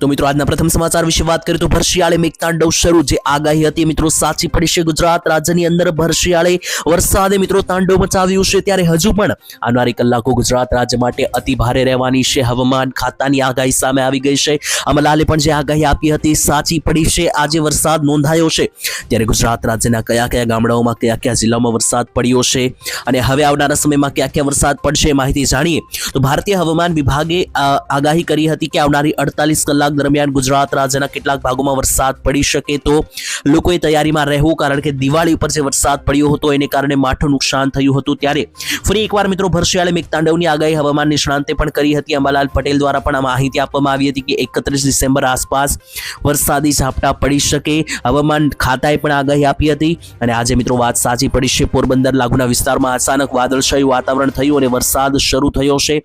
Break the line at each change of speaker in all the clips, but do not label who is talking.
તો મિત્રો, આજના પ્રથમ સમાચાર વિશે વાત કરીએ તો ભરશિયાળે મેઘતાંડવ શરૂ. જે આગાહી હતી, મિત્રો, સાચી પડી છે ગુજરાત. રાજ્યની અંદર ભરશિયાળે વરસાદે, મિત્રો, તાંડવ મચાવ્યું છે. ત્યારે હજુ પણ આવનારી કલાકો ગુજરાત રાજ્ય માટે અતિ ભારે રહેવાની છે. હવામાન ખાતાની આગાહી સામે આવી ગઈ છે. અમલાલે પણ જે આગાહી આપી હતી, સાચી પડી છે. આજે વરસાદ નોંધાયો છે. ત્યારે ગુજરાત રાજ્યના કયા કયા ગામડાઓમાં, કયા કયા જિલ્લામાં વરસાદ પડ્યો છે? અને હવે આવનારા સમયમાં કયા કયા વરસાદ પડશે માહિતી જાણીએ. તો ભારતીય હવામાન વિભાગે આગાહી કરી હતી કે આવનારી અડતાલીસ કલાક દરમિયાન ગુજરાત રાજ્યના કેટલાક ભાગોમાં વરસાદ પડી શકે તો લોકોએ તૈયારીમાં રહેવું કારણ કે દિવાળી ઉપર જે વરસાદ પડ્યો હતો એને કારણે માઠું નુકસાન થયું હતું. ત્યારે ફરી એકવાર મિત્રો ભરશિયાળે મેઘતાંડવની આગાહી હવામાન નિષ્ણાંતે પણ કરી હતી. અંબાલાલ પટેલ દ્વારા પણ આ માહિતી આપવામાં આવી હતી કે એકત્રીસ ડિસેમ્બર આસપાસ વરસાદી ઝાપટા પડી શકે. હવામાન ખાતાએ પણ આગાહી આપી હતી અને આજે મિત્રો વાત સાચી પડી છે. પોરબંદર લાગુના વિસ્તારમાં અચાનક વાદળછાયું વાતાવરણ થયું અને વરસાદ શરૂ થયો છે.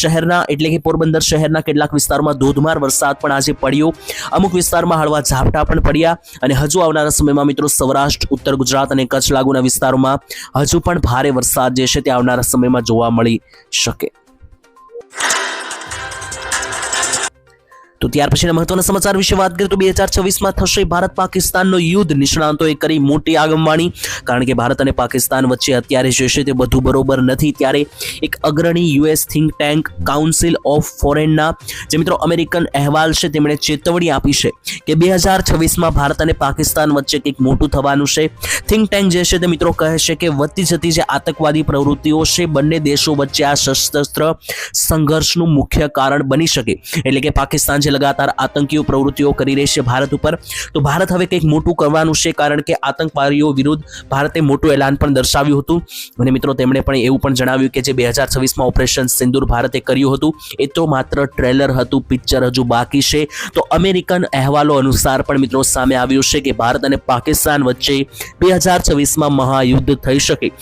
શહેરના એટલે કે પોરબંદર શહેરના કેટલાક વિસ્તારમાં ધોધમાર વરસાદ પણ આજે પડ્યો. અમુક વિસ્તારમાં હળવા ઝાપટા પણ પડ્યા અને હજુ આવનારા સમયમાં મિત્રો સૌરાષ્ટ્ર, ઉત્તર ગુજરાત અને કચ્છ લાગુના વિસ્તારોમાં હજુ પણ ભારે વરસાદ જે છે તે આવનારા સમયમાં જોવા મળી શકે. તો ત્યાર પછીના મહત્વના સમાચાર વિશે વાત કરીએ તો બે હજાર છવ્વીસમાં થશે ભારત પાકિસ્તાનનો યુદ્ધ. નિષ્ણાંતોએ કરી મોટી આગમવાણી. કારણ કે ભારત અને પાકિસ્તાન વચ્ચે અત્યારે જે છે તે બધું બરોબર નથી. ત્યારે એક અગ્રણી US think tank council of ફોરેનના જે મિત્રો અમેરિકન અહેવાલ છે તેમણે ચેતવણી આપી છે કે બે હજાર છવ્વીસમાં ભારત અને પાકિસ્તાન વચ્ચે કંઈક મોટું થવાનું છે. થિંક ટેન્ક જે છે તે મિત્રો કહે છે કે વધતી જતી જે આતંકવાદી પ્રવૃત્તિઓ છે બંને દેશો વચ્ચે આ સશસ્ત્ર સંઘર્ષનું મુખ્ય કારણ બની શકે. એટલે કે પાકિસ્તાન જે લગાતાર આતંકીઓ પ્રવૃત્તિઓ કરી રહી છે ભારત ઉપર. તો ભારત હવે કંઈક મોટું કરવાનું છે કારણ કે આતંકવાદીઓ વિરુદ્ધ ભારતે મોટું એલાન પણ દર્શાવ્યું હતું. અને મિત્રો, તેમણે પણ એવું પણ જણાવ્યું કે જે બે હજાર છવ્વીસમાં ઓપરેશન સિંદૂર ભારતે કર્યું હતું, એ તો માત્ર ટ્રેલર હતું, પિક્ચર હજુ બાકી છે. તો અમેરિકન અહેવાલો અનુસાર પણ મિત્રો, સામે આવ્યું છે કે ભારત અને પાકિસ્તાન વચ્ચે બે હજાર છવ્વીસમાં મહાયુદ્ધ થઈ શકે.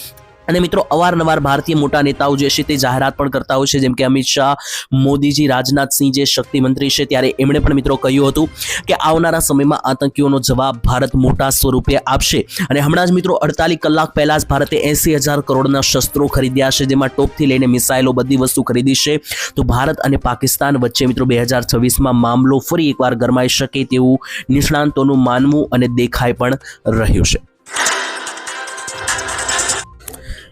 અને મિત્રો, અવારનવાર ભારતીય મોટા નેતાઓ જે છે તે જાહેરાત પણ કરતા હોય છે, જેમ કે અમિત શાહ, મોદીજી રાજનાથસિંહ જે શક્તિ મંત્રી છે ત્યારે એમણે પણ મિત્રો કહ્યું હતું કે આવનારા સમયમાં આતંકીઓનો જવાબ ભારત મોટા સ્વરૂપે આપશે. અને હમણાં જ મિત્રો, અડતાલીસ કલાક પહેલા જ ભારતે એસી હજાર કરોડના શસ્ત્રો ખરીદ્યા છે, જેમાં ટોપથી લઈને મિસાઇલો બધી વસ્તુ ખરીદી છે. તો ભારત અને પાકિસ્તાન વચ્ચે મિત્રો, બે હજાર છવ્વીસમાં મામલો ફરી એકવાર ગરમાઈ શકે તેવું નિષ્ણાંતોનું માનવું અને દેખાય પણ રહ્યું છે.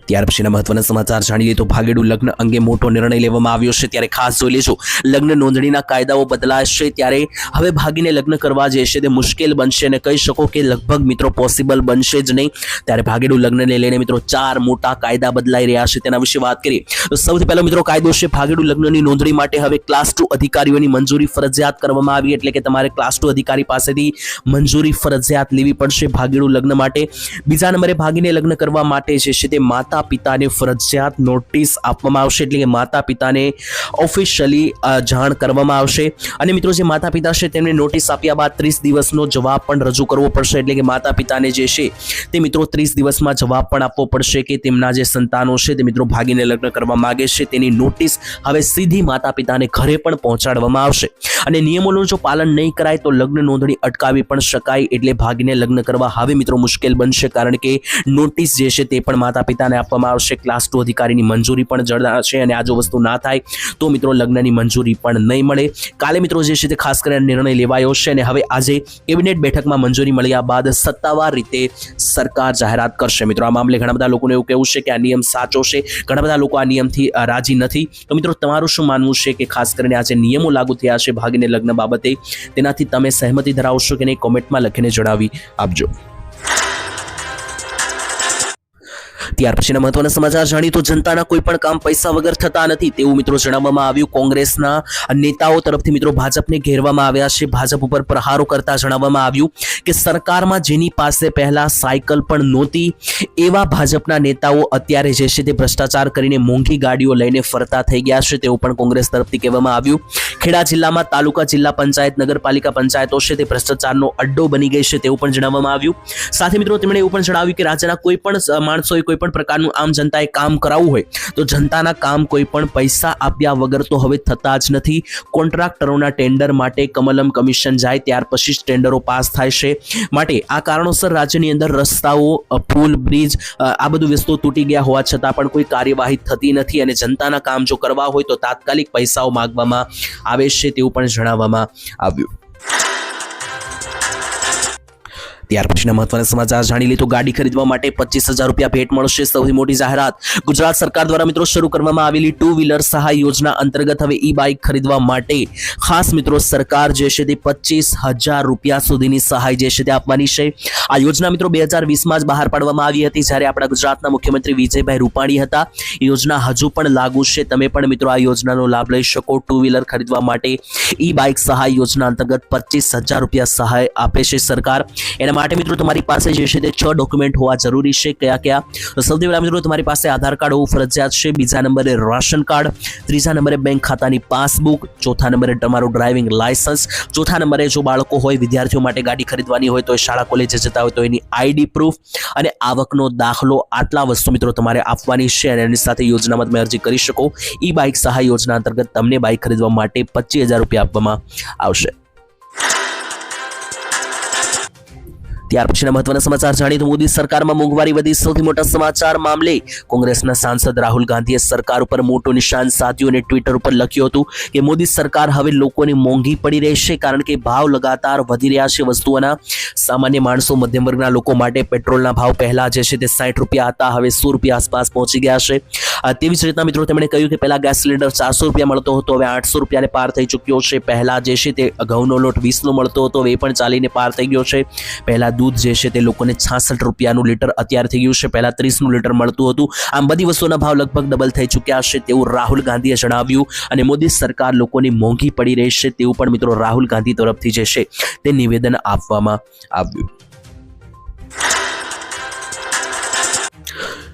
ત્યાર પછીના મહત્વના સમાચાર જાણી લઈએ તો ભાગેડુ લગ્ન અંગે મોટો નિર્ણય લેવામાં આવ્યો છે. ત્યારે ખાસ જોઈ લેજો, લગ્ન નોંધણીના કાયદાઓ બદલાશે ત્યારે હવે ભાગીને લગ્ન કરવા જે તે મુશ્કેલ બનશે અને કહી શકો કે લગભગ મિત્રો પોસિબલ બનશે જ નહીં. ત્યારે ભાગેડુ લગ્નને લઈને મિત્રો ચાર મોટા કાયદા બદલાઈ રહ્યા છે તેના વિશે વાત કરીએ. તો સૌથી પહેલો મિત્રો કાયદો છે ભાગેડુ લગ્નની નોંધણી માટે હવે ક્લાસ ટુ અધિકારીઓની મંજૂરી ફરજિયાત કરવામાં આવી એટલે કે તમારે ક્લાસ ટુ અધિકારી પાસેથી મંજૂરી ફરજિયાત લેવી પડશે ભાગેડુ લગ્ન માટે. બીજા નંબરે ભાગીને લગ્ન કરવા માટે છે તે માતા માતા પિતાને ફરજિયાત નોટિસ આપવામાં આવશે એટલે કે માતા પિતાને ઓફિશિયલી જાણ કરવામાં આવશે. અને મિત્રો જે માતા પિતા છે તેમને નોટિસ આપ્યા બાદ ત્રીસ દિવસનો જવાબ પણ રજૂ કરવો પડશે એટલે કે માતા પિતાને જે છે તે મિત્રો ત્રીસ દિવસમાં જવાબ પણ આપવો પડશે કે તેમના જે સંતાનો છે તે મિત્રો ભાગીને લગ્ન કરવા માગે છે. તેની નોટિસ હવે સીધી માતા પિતાને ઘરે પણ પહોંચાડવામાં આવશે. અને નિયમોનું જો પાલન નહીં કરાય તો લગ્ન નોંધણી અટકાવી પણ શકાય એટલે ભાગીને લગ્ન કરવા હવે મિત્રો મુશ્કેલ બનશે કારણ કે નોટિસ જે છે તે પણ માતા પિતાને આપવામાં આવશે. ક્લાસ ટુ અધિકારીની મંજૂરી પણ જણાશે અને આ જો વસ્તુ ના થાય, તો મિત્રો લગ્નની મંજૂરી પણ નહીં મળે. કાલે મિત્રો જે છે તે ખાસ કરીને નિર્ણય લેવાયો છે અને હવે આજે કેબિનેટ બેઠકમાં મંજૂરી મળ્યા બાદ સત્તાવાર રીતે સરકાર જાહેરાત કરશે. મિત્રો, આ મામલે ઘણા બધા લોકોને એવું કહેવું છે કે આ નિયમ સાચો છે. ઘણા બધા લોકો આ નિયમથી રાજી નથી. તો મિત્રો, તમારું શું માનવું છે કે ખાસ કરીને આ જે નિયમો લાગુ થયા છે ભાગીને લગ્ન બાબતે? તેનાથી તમે સહેમતી ધરાવશો કે નહીં? કોમેન્ટમાં લખીને જણાવી આપજો. ત્યાર પછીના મહત્વના સમાચાર જાણીએ તો જનતાના કોઈ પણ કામ પૈસા વગર થતા નથી. તેવું મિત્રો જણાવવામાં આવ્યું. કોંગ્રેસના નેતાઓ તરફથી મિત્રો ભાજપને ઘેરવામાં આવ્યા છે. ભાજપ ઉપર પ્રહારો કરતા જણાવવામાં આવ્યું કે સરકારમાં જેની પાસે પહેલા સાયકલ પણ નહોતી, એવા ભાજપના નેતાઓ અત્યારે જે છે તે ભ્રષ્ટાચાર કરીને મોંઘી ગાડીઓ લઈને ફરતા થઈ ગયા છે. તેવું પણ કોંગ્રેસ તરફથી કહેવામાં આવ્યું. ખેડા જિલ્લામાં તાલુકા જિલ્લા પંચાયત, નગરપાલિકા પંચાયતો છે તે ભ્રષ્ટાચારનો અડ્ડો બની ગઈ છે તેવું પણ જણાવવામાં આવ્યું. સાથે મિત્રો તેમણે એવું પણ જણાવ્યું કે રાજ્યના કોઈ પણ માણસોએ કોઈ પણ પ્રકારનું આમ જનતાએ કામ કરાવવું હોય, તો જનતાના કામ કોઈ પણ પૈસા આપ્યા વગર તો હવે થતા જ નથી. કોન્ટ્રાક્ટરોના ટેન્ડર માટે કમલમ કમિશન જાય, ત્યાર પછી જ ટેન્ડરો પાસ થાય છે. માટે આ કારણોસર રાજ્યની અંદર રસ્તાઓ પુલ, બ્રિજ આ બધું વસ્તુઓ તૂટી ગયા હોવા છતાં પણ કોઈ કાર્યવાહી થતી નથી અને જનતાના કામ જો કરવા હોય તો તાત્કાલિક પૈસાઓ માગવામાં આવે છે તેવું પણ જણાવવામાં આવ્યું. ત્યાર પછીના મહત્વના સમાચાર જાણી લીધું ગાડી ખરીદવા માટે પચીસ હજાર રૂપિયા ભેટ મળશે સૌથી મોટી જાહેરાત. ગુજરાત સરકાર દ્વારા મિત્રો શરૂ કરવામાં આવેલી ટુ વ્હીલર સહાય યોજના અંતર્ગત હવે ઈ બાઇક ખરીદવા માટે. ખાસ મિત્રો સરકાર જે છે તે પચીસ હજાર રૂપિયા સુધીની સહાય જે છે તે આપવાની છે. આ યોજના મિત્રો બે હજાર વીસમાં જ બહાર પાડવામાં આવી હતી જ્યારે આપણા ગુજરાતના મુખ્યમંત્રી વિજયભાઈ રૂપાણી હતા. યોજના હજુ પણ લાગુ છે. તમે પણ મિત્રો આ યોજનાનો લાભ લઈ શકો. ટુ વ્હીલર ખરીદવા માટે ઈ બાઇક સહાય યોજના અંતર્ગત પચીસ હજાર રૂપિયા સહાય આપે છે સરકાર. એના માટે મિત્રો તમારી પાસે જે છે તે છ ડોક્યુમેન્ટ હોવા જરૂરી છે. કયા કયા? સૌથી પહેલાં મિત્રો તમારી પાસે આધાર કાર્ડ હોવું ફરજિયાત છે. બીજા નંબરે રાશન કાર્ડ, ત્રીજા નંબરે બેંક ખાતાની પાસબુક, ચોથા નંબરે તમારું ડ્રાઇવિંગ લાયસન્સ ચોથા નંબરે જો બાળકો હોય, વિદ્યાર્થીઓ માટે ગાડી ખરીદવાની હોય, તો એ શાળા, કોલેજે જતા હોય તો એની આઈડી પ્રૂફ અને આવકનો દાખલો આટલા વસ્તુ મિત્રો તમારે આપવાની છે અને એની સાથે યોજનામાં તમે અરજી કરી શકો. ઈ બાઇક સહાય યોજના અંતર્ગત તમને બાઇક ખરીદવા માટે પચીસ હજાર રૂપિયા આપવામાં આવશે. ત્યાર પછીના મહત્વના સમાચાર જાણીએ તો મોદી સરકારમાં મોંઘવારી વધી. સૌથી મોટા સમાચાર મામલે કોંગ્રેસના સાંસદ રાહુલ ગાંધીએ સરકાર ઉપર મોટું નિશાન સાધ્યું અને ટ્વિટર ઉપર લખ્યું હતું કે મોદી સરકાર હવે લોકોને મોંઘી પડી રહેશે કારણ કે ભાવ લગાતાર વધી રહ્યા છે વસ્તુઓના. સામાન્ય માણસો મધ્યમ વર્ગના લોકો માટે પેટ્રોલના ભાવ પહેલા જે છે તે સાઠ રૂપિયા હતા, હવે સો રૂપિયા આસપાસ પહોંચી ગયા છે. તેવી જ રીતના મિત્રો તેમણે કહ્યું કે પહેલા ગેસ સિલિન્ડર ચારસો રૂપિયા મળતો હતો, હવે આઠસો રૂપિયાને પાર થઈ ચૂક્યો છે. પહેલા જે છે તે ઘઉંનો લોટ વીસનો મળતો હતો એ પણ ચાલીને પાર થઈ ગયો છે. પહેલા દૂધ જે છે તે લોકોને છાસઠ રૂપિયાનું લીટર અત્યારે થઈ ગયું છે, પહેલા ત્રીસનું લીટર મળતું હતું. આમ બધી વસ્તુઓના ભાવ લગભગ ડબલ થઈ ચૂક્યા છે તેવું રાહુલ ગાંધીએ જણાવ્યું અને મોદી સરકાર લોકોની મોંઘી પડી રહી છે તેવું પણ મિત્રો રાહુલ ગાંધી તરફથી જે છે તે નિવેદન આપવામાં આવ્યું.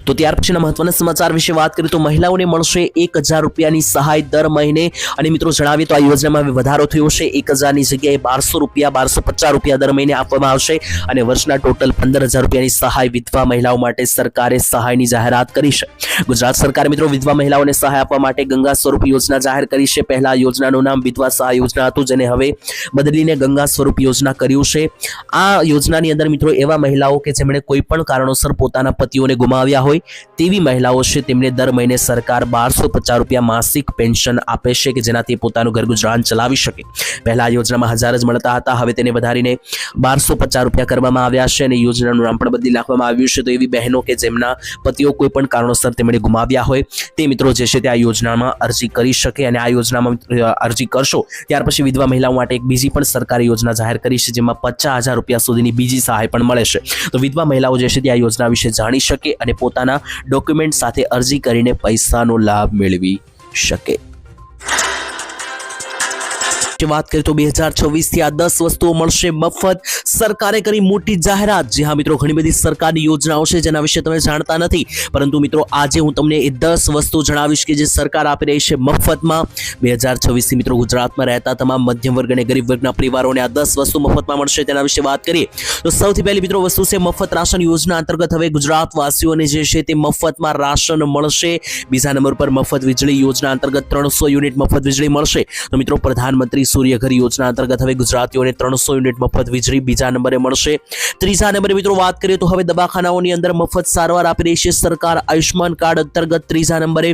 તો ત્યાર પછીના મહત્વના સમાચાર વિશે વાત કરીએ તો મહિલાઓને મળશે એક હજાર રૂપિયાની સહાય દર મહિને. અને મિત્રો જણાવીએ તો આ યોજનામાં વધારો થયો છે. એક હજારની જગ્યાએ બારસો રૂપિયા, બારસો પચાસ રૂપિયા દર મહિને આપવામાં આવશે. અને વર્ષના ટોટલ પંદર હજાર રૂપિયાની સહાય વિધવા મહિલાઓ માટે સરકારે સહાયની જાહેરાત કરી છે. ગુજરાત સરકારે મિત્રો વિધવા મહિલાઓને સહાય આપવા માટે ગંગા સ્વરૂપ યોજના જાહેર કરી છે. પહેલા યોજનાનું નામ વિધવા સહાય યોજના હતું, જેને હવે બદલીને ગંગા સ્વરૂપ યોજના કર્યું છે. આ યોજનાની અંદર મિત્રો એવા મહિલાઓ કે જેમણે કોઈ પણ કારણોસર પોતાના પતિઓને ગુમાવ્યા હોય તેવી મહિલાઓ છે, તેમને દર મહિને સરકાર બારસો પચાસ રૂપિયા માસિક પેન્શન આપે છે કે જેનાથી પોતાનું ઘર ગુજરાન ચલાવી શકે. પહેલા આ યોજનામાં હજાર જ મળતા હતા, હવે તેને વધારીને બારસો પચાસ રૂપિયા કરવામાં આવ્યા છે અને યોજનાનું નામ પણ બદલી નાખવામાં આવ્યું છે. તો એવી બહેનો કે જેમના પતિઓ કોઈ પણ કારણોસર તેમણે ગુમાવ્યા હોય, તે મિત્રો જે છે તે આ યોજનામાં અરજી કરી શકે અને આ યોજનામાં અરજી કરશો, ત્યાર પછી વિધવા મહિલાઓ માટે એક બીજી પણ સરકારી યોજના જાહેર કરી છે, જેમાં પચાસ હજાર રૂપિયા સુધીની બીજી સહાય પણ મળે છે. તો વિધવા મહિલાઓ જે છે તે આ યોજના વિશે જાણી શકે અને પોતાના ડોક્યુમેન્ટ સાથે અરજી કરીને પૈસાનો લાભ મેળવી શકે. જે વાત કરીએ તો બે હજાર છવ્વીસથી આ દસ વસ્તુઓ મળશે મફત. સરકારે કરી મોટી જાહેરાત. જે હા મિત્રો, ઘણી બધી સરકારની યોજનાઓ છે જેના વિશે તમે જાણતા નથી. પરંતુ મિત્રો, આજે હું તમને એ દસ વસ્તુ જણાવીશ કે જે સરકાર આપી રહી છે મફતમાં. બે હજાર છવ્વીસથી મિત્રો, ગુજરાતમાં રહેતા તમામ મધ્યમ વર્ગ અને ગરીબ વર્ગના પરિવારોને આ દસ વસ્તુ મફતમાં મળશે તેના વિશે વાત કરીએ. તો સૌથી પહેલી મિત્રો, વસ્તુ છે મફત રાશન યોજના અંતર્ગત હવે ગુજરાતવાસીઓને જે છે તે મફતમાં રાશન મળશે. બીજા નંબર પર મફત વીજળી યોજના અંતર્ગત ત્રણસો યુનિટ મફત વીજળી મળશે. તો મિત્રો, પ્રધાનમંત્રી સૂર્યઘર યોજના અંતર્ગત હવે ગુજરાતીઓને ત્રણસો યુનિટ મફત વીજળી બીજા નંબરે મળશે. ત્રીજા નંબરે મિત્રો વાત કરીએ તો હવે દવાખાનાઓની અંદર મફત સારવાર આપી રહી છે. સરકાર આયુષ્યમાન કાર્ડ અંતર્ગત ત્રીજા નંબરે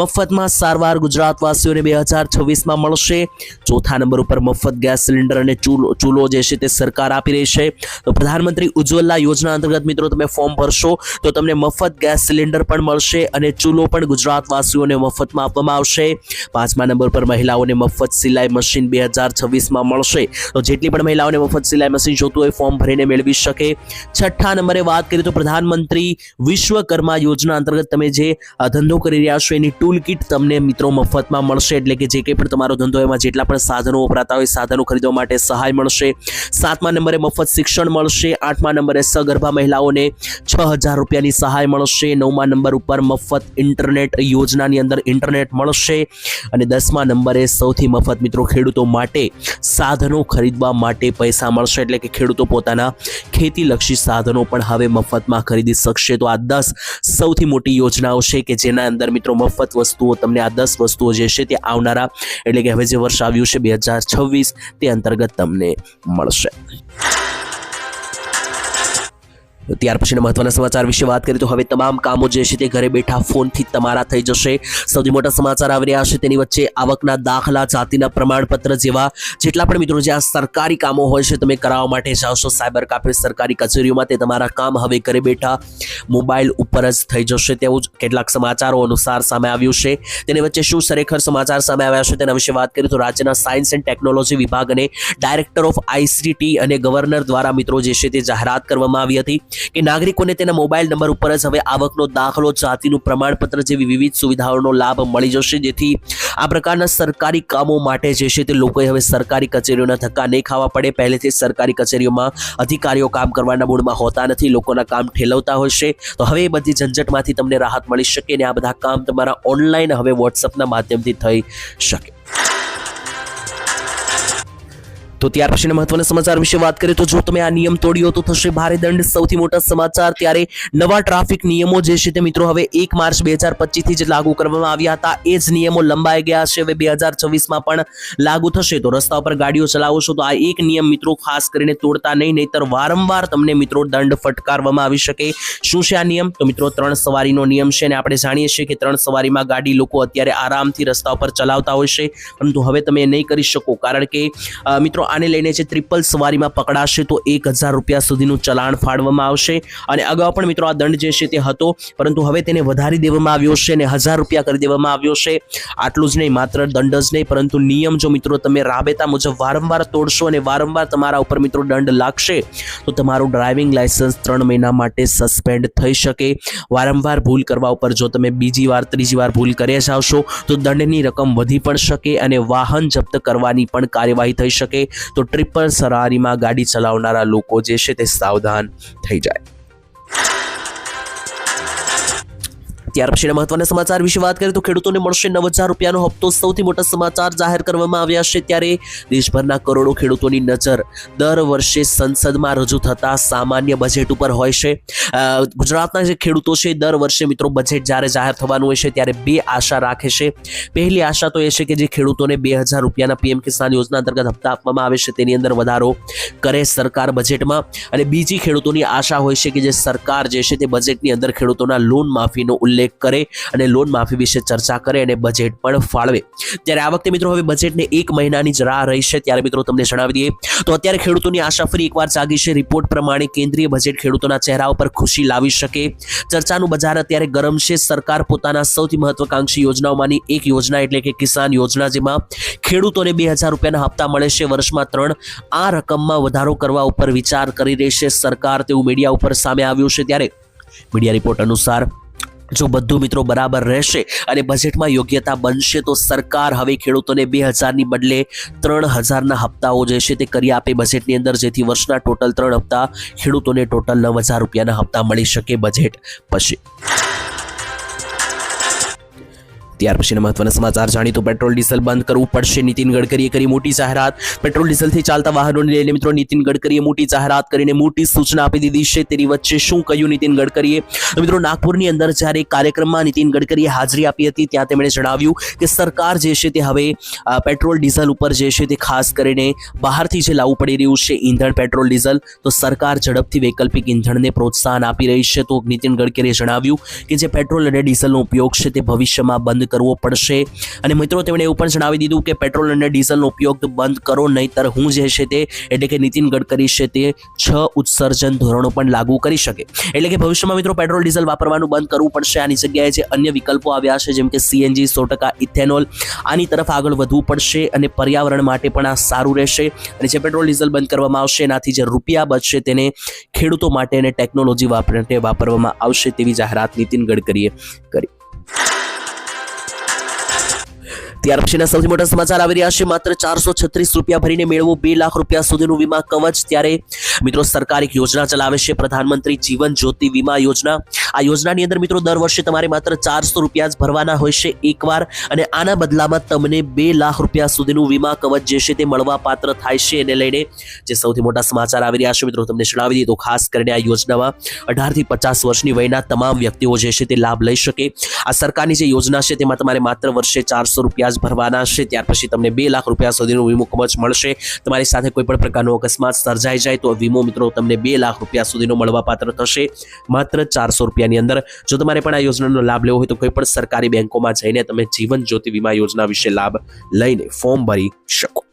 મફતમાં સારવાર ગુજરાતવાસીઓને બે હજાર છવ્વીસમાં મળશે. ચોથા નંબર ઉપર મફત ગેસ સિલિન્ડર અને ચૂલો ચૂલો જે છે તે સરકાર આપી રહી છે. તો પ્રધાનમંત્રી ઉજ્જવલા યોજના અંતર્ગત મિત્રો તમે ફોર્મ ભરશો તો તમને મફત ગેસ સિલિન્ડર પણ મળશે અને ચૂલો પણ ગુજરાતવાસીઓને મફતમાં આપવામાં આવશે. પાંચમા નંબર પર મહિલાઓને મફત સિલાઈ મશીન બે હજાર છવ્વીસમાં મળશે. તો જેટલી પણ મહિલાઓને મફત સિલાઈ મશીન જોતું હોય ફોર્મ ભરીને મેળવી શકે. છઠ્ઠા નંબરે વાત કરીએ તો પ્રધાનમંત્રી વિશ્વકર્મા યોજના અંતર્ગત તમે જે ધંધો કરી રહ્યા છો, એની ટૂલ કિટ તમને મિત્રો મફતમાં મળશે. એટલે કે જે કંઈ પણ તમારો ધંધો એમાં જેટલા પણ સાધનો વપરાતા હોય, સાધનો ખરીદવા માટે સહાય મળશે. સાતમા નંબરે મફત શિક્ષણ મળશે. આઠમા નંબરે સગર્ભા મહિલાઓને છ હજાર રૂપિયાની સહાય મળશે. નવમા નંબર ઉપર મફત ઇન્ટરનેટ યોજનાની અંદર ઇન્ટરનેટ મળશે. અને દસમા નંબરે સૌથી મફત મિત્રો ખેડૂતો માટે સાધનો ખરીદવા માટે પૈસા મળશે એટલે કે ખેડૂતો પોતાના ખેતીલક્ષી સાધનો પણ હવે મફતમાં ખરીદી શકશે. તો આ દસ સૌથી મોટી યોજનાઓ છે કે જેના અંદર મિત્રો મફત વસ્તુઓ તમને આ દસ વસ્તુઓ જે છે તે આવનારા, એટલે કે હવે જે વર્ષ આવ્યું છે, બે હજાર છવ્વીસ, તે અંતર્ગત તમને મળશે. ત્યાર પછીના મહત્વના સમાચાર વિશે વાત કરીએ તો હવે તમામ કામો જે છે તે ઘરે બેઠા ફોનથી તમારા થઈ જશે. સૌથી મોટા સમાચાર આવી રહ્યા છે તેની વચ્ચે આવકના દાખલા, જાતિના પ્રમાણપત્ર જેવા જેટલા પણ મિત્રો જે આ સરકારી કામો હોય છે તમે કરાવવા માટે જાઓ સાયબર કાફે, સરકારી કચેરીઓમાં તે તમારા કામ હવે ઘરે બેઠા મોબાઈલ ઉપર જ થઈ જશે તેવું જ કેટલાક સમાચારો અનુસાર સામે આવ્યું છે. તેની વચ્ચે શું ખરેખર સમાચાર સામે આવ્યા છે તેના વિશે વાત કરીએ તો રાજ્યના સાયન્સ એન્ડ ટેકનોલોજી વિભાગ અને ડાયરેક્ટર ઓફ આઈસીટી અને ગવર્નર દ્વારા મિત્રો જે છે તે જાહેરાત કરવામાં આવી હતી. કે નાગરિકોને તેના મોબાઈલ નંબર ઉપર જ હવે આવકનો દાખલો, જાતિનું પ્રમાણપત્ર જેવી વિવિધ સુવિધાઓનો લાભ મળી જશે. જેથી આ પ્રકારના સરકારી કામો માટે જે છે તે લોકોએ હવે સરકારી કચેરીઓના ધક્કા નહીં ખાવા પડે. પહેલેથી સરકારી કચેરીઓમાં અધિકારીઓ કામ કરવાના મૂડમાં હોતા નથી, લોકોના કામ ઠેલવતા હોય છે. તો હવે એ બધી ઝંઝટમાંથી તમને રાહત મળી શકે અને આ બધા કામ તમારા ઓનલાઈન હવે વોટ્સઅપના માધ્યમથી થઈ શકે. તો ત્યાર પછીના મહત્વના સમાચાર વિશે વાત કરીએ તો જો તમે આ નિયમ તોડ્યો તો થશે ભારે દંડ. સૌથી મોટા સમાચાર ત્યારે નવા ટ્રાફિક નિયમો જે છે તે મિત્રો હવે એક માર્ચ બે હજાર પચીસથી જ લાગુ કરવામાં આવ્યા હતા. એ જ નિયમો લંબાઈ ગયા છે. હવે બે હજાર છવ્વીસમાં પણ લાગુ થશે. તો રસ્તા ઉપર ગાડીઓ ચલાવો છો તો આ એક નિયમ મિત્રો ખાસ કરીને તોડતા નહીં, નહીતર વારંવાર તમને મિત્રો દંડ ફટકારવામાં આવી શકે. શું છે આ નિયમ? તો મિત્રો ત્રણ સવારીનો નિયમ છે અને આપણે જાણીએ છીએ કે ત્રણ સવારીમાં ગાડી લોકો અત્યારે આરામથી રસ્તા ઉપર ચલાવતા હોય છે. પરંતુ હવે તમે નહીં કરી શકો. કારણ કે મિત્રો આને લઈને જે ટ્રિપલ સવારીમાં પકડાશે તો એક હજાર રૂપિયા સુધીનું ચલાણ ફાળવવામાં આવશે. અને અગાઉ પણ મિત્રો આ દંડ જે છે તે હતો, પરંતુ હવે તેને વધારી દેવામાં આવ્યો છે અને હજાર રૂપિયા કરી દેવામાં આવ્યો છે. આટલું જ નહીં, માત્ર દંડ જ નહીં, પરંતુ નિયમ જો મિત્રો તમે રાબેતા મુજબ વારંવાર તોડશો અને વારંવાર તમારા ઉપર મિત્રો દંડ લાગશે, તો તમારું ડ્રાઇવિંગ લાયસન્સ ત્રણ મહિના માટે સસ્પેન્ડ થઈ શકે. વારંવાર ભૂલ કરવા ઉપર જો તમે બીજી વાર, ત્રીજી વાર ભૂલ કર્યા જાવશો તો દંડની રકમ વધી પણ શકે અને વાહન જપ્ત કરવાની પણ કાર્યવાહી થઈ શકે. તો ટ્રિપલ સરારીમાં ગાડી ચલાવનારા લોકો જે છે તે સાવધાન થઈ જાય. ત્યાર પછીના મહત્વના સમાચાર વિશે વાત કરીએ તો ખેડૂતોને મળશે નવ હજાર રૂપિયાનો હપ્તો. સૌથી મોટા સમાચાર જાહેર કરવામાં આવ્યા છે ત્યારે દેશભરના કરોડો ખેડૂતોની નજર દર વર્ષે સંસદમાં રજૂ થતા સામાન્ય બજેટ ઉપર હોય છે. ગુજરાતના જે ખેડૂતો છે દર વર્ષે મિત્રો બજેટ જ્યારે જાહેર થવાનું હોય છે ત્યારે બે આશા રાખે છે. પહેલી આશા તો એ છે કે જે ખેડૂતોને બે હજાર રૂપિયાના પીએમ કિસાન યોજના અંતર્ગત હપ્તા આપવામાં આવે છે તેની અંદર વધારો કરે સરકાર બજેટમાં અને બીજી ખેડૂતોની આશા હોય છે કે જે સરકાર જે છે તે બજેટની અંદર ખેડૂતોના લોન માફીનો ઉલ્લેખ કરે અને લોન માફી વિશે ચર્ચા કરે અને બજેટ પણ ફાળવે. ત્યારે આ વખતે મિત્રો હવે બજેટને એક મહિનાની જ રાહ રહી છે. ત્યારે મિત્રો તમને જણાવી દઈએ, તો અત્યારે ખેડૂતોની આશા ફરી એકવાર જાગી છે. રિપોર્ટ પ્રમાણે કેન્દ્રીય બજેટ ખેડૂતોના ચહેરા ઉપર ખુશી લાવી શકે. ચર્ચાનું બજાર અત્યારે ગરમ છે. સરકાર પોતાના સૌથી મહત્વકાંક્ષી યોજનાઓમાંની એક યોજના એટલે કે કિસાન યોજના, જેમાં ખેડૂતોને બે હજાર રૂપિયાના હપ્તા મળે છે. વર્ષમાં ત્રણ આ રકમમાં વધારો કરવા ઉપર વિચાર કરી રહી છે સરકાર. તેવું મીડિયા ઉપર સામે આવ્યું છે ત્યારે. મીડિયા રિપોર્ટ અનુસાર જો બધું મિત્રો બરાબર રહેશે અને બજેટમાં યોગ્યતા બનશે, તો સરકાર હવે ખેડૂતોને બે હજારની બદલે ત્રણ હજારના હપ્તાઓ જે છે તે કરી આપે બજેટની અંદર, જેથી વર્ષના ટોટલ ત્રણ હપ્તા ખેડૂતોને ટોટલ નવ હજાર રૂપિયાના હપ્તા મળી શકે બજેટ પછી. ત્યાર પછીના મહત્વના સમાચાર જાણીતો પેટ્રોલ, ડીઝલ બંધ કરવું પડશે. નીતિન ગડકરીએ કરી મોટી જાહેરાત. પેટ્રોલ, ડીઝલથી ચાલતા વાહનોને લઈને મિત્રો નીતિન ગડકરીએ મોટી જાહેરાત કરીને મોટી સૂચના આપી દીધી છે. તેની વચ્ચે શું કહ્યું નીતિન ગડકરીએ? મિત્રો, નાગપુરની અંદર જ્યારે એક કાર્યક્રમમાં નીતિન ગડકરીએ હાજરી આપી હતી, ત્યાં તેમણે જણાવ્યું કે સરકાર જે છે તે હવે પેટ્રોલ, ડીઝલ ઉપર જે છે તે ખાસ કરીને બહારથી જે લાવવું પડી રહ્યું છે, ઈંધણ, પેટ્રોલ, ડીઝલ, તો સરકાર ઝડપથી વૈકલ્પિક ઈંધણને પ્રોત્સાહન આપી રહી છે. તો નીતિન ગડકરીએ જણાવ્યું કે જે પેટ્રોલ અને ડીઝલનો ઉપયોગ છે તે ભવિષ્યમાં બંધ કરવો પડશે. અને મિત્રો, તેમણે એવું પણ જણાવી દીધું કે પેટ્રોલ અને ડીઝલનો ઉપયોગ બંધ કરો, નહીતર હું જે છે તે, એટલે કે નીતિન ગડકરી છે તે છ ઉત્સર્જન ધોરણો પણ લાગુ કરી શકે. એટલે કે ભવિષ્યમાં મિત્રો, પેટ્રોલ, ડીઝલ વાપરવાનું બંધ કરવું પડશે. આની જગ્યાએ જે અન્ય વિકલ્પો આવ્યા છે, જેમ કે સીએનજી સો ટકા ઇથેનોલ, આની તરફ આગળ વધવું પડશે અને પર્યાવરણ માટે પણ આ સારું રહેશે. અને જે પેટ્રોલ, ડીઝલ બંધ કરવામાં આવશે, એનાથી જે રૂપિયા બચશે તેને ખેડૂતો માટે અને ટેકનોલોજી માટે વાપરવામાં આવશે તેવી જાહેરાત નીતિન ગડકરીએ કરી. ત્યાર પછીના સૌથી મોટા સમાચાર આવી રહ્યા છે. માત્ર ચારસો છત્રીસ રૂપિયા ભરીને મેળવો બે લાખ રૂપિયા સુધીનું વીમા કવચ ત્યારે મિત્રો સરકાર એક યોજના ચલાવે છે. પ્રધાનમંત્રી જીવન જ્યોતિ વીમા યોજના. આ યોજનાની અંદર મિત્રો દર વર્ષે તમારે માત્ર ચારસો રૂપિયા જ ભરવાના હોય છે એકવાર અને આના બદલામાં તમને બે લાખ રૂપિયા સુધીનું વીમા કવચ જે છે તે મળવા પાત્ર થાય છે. એને લઈને જે સૌથી મોટા સમાચાર આવી રહ્યા છે મિત્રો તમને જણાવી તો ખાસ કરીને આ યોજનામાં અઢારથી પચાસ વર્ષની વયના તમામ વ્યક્તિઓ જે છે તે લાભ લઈ શકે. આ સરકારની જે યોજના છે તેમાં તમારે માત્ર વર્ષે ચારસો રૂપિયા જ ભરવાના છે, ત્યાર પછી તમને બે લાખ રૂપિયા સુધીનું વીમો કવચ મળશે. તમારી સાથે કોઈ પણ પ્રકારનો અકસ્માત સર્જાઈ જાય તો વીમો મિત્રો તમને બે લાખ રૂપિયા સુધીનો મળવાપાત્ર થશે. માત્ર ચારસો રૂપિયાની અંદર. જો તમારે પણ આ યોજનાનો લાભ લેવો હોય તો કોઈ પણ સરકારી બેંકોમાં જઈને તમે જીવન જ્યોતિ વીમા યોજના વિશે લાભ લઈને ફોર્મ ભરી શકો.